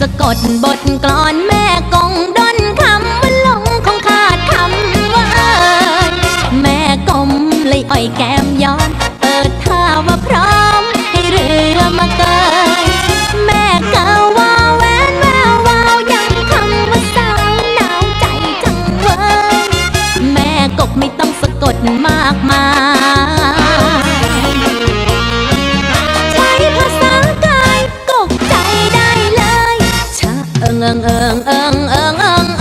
สะกดบทกลอนแม่กงด้นคำมันลงของขาดคำว่าแม่กลมเลยอ่อยแก้มย้อน เปิดท่าว่าพร้อมให้เรือมาเกยแม่กะว่า งเอิงเอิง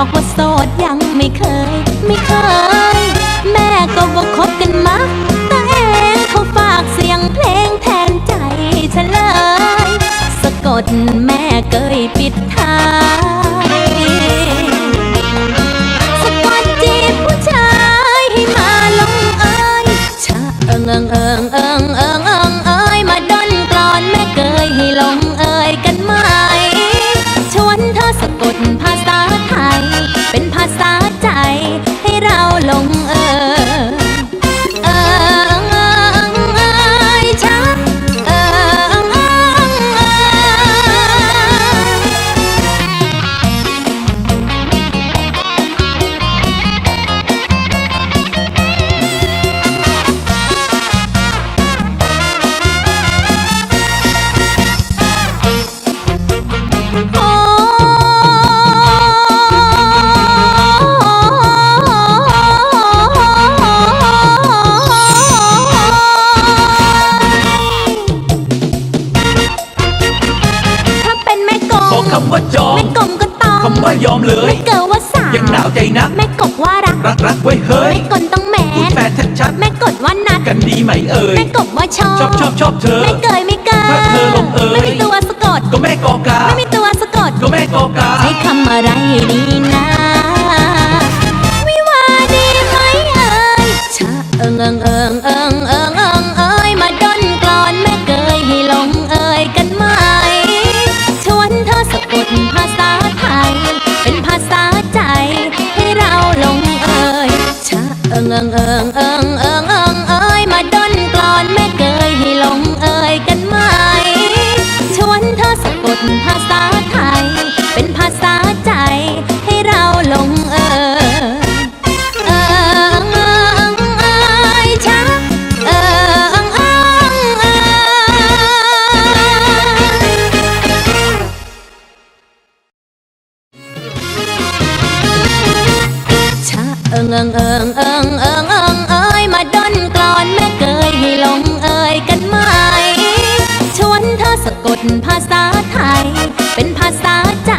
บอกว่าโสดยังไม่เคย ไม่เคย แม่ก็บอกคบกันมาแต่เองเขาฝากเสียงเพลงแทนใจฉันเลย สะกดแม่เกยปิดำว่าจองแม่กงก็ต้องคำว่ายอมเลยแม่เกิดว่าสาวยังหนาวใจนัก แม่กบว่ารักรักรักไว้เฮ้ยแม่กลต้องแมพูดนแฟนชัดแม่กดว่านัดๆกันดีไหมเอ่ยแม่กบว่าชอบชอบชอบชอบเธอไม่เกยไม่เกยถ้าเธอลงเอยไม่มีตัวสะกดก็แม่กอกาไม่มีตัวสะกดก็แม่กอกาใช้คำอะไรดี ชะเอิ อิงเอิงเอิงเอิงเอิงเอิงเอ้ยมาดนกลอนแม่เกยให้ลงเอ่ยกันไหมชวนเธอสะกดภาษาไทย เป็นภาษาใจ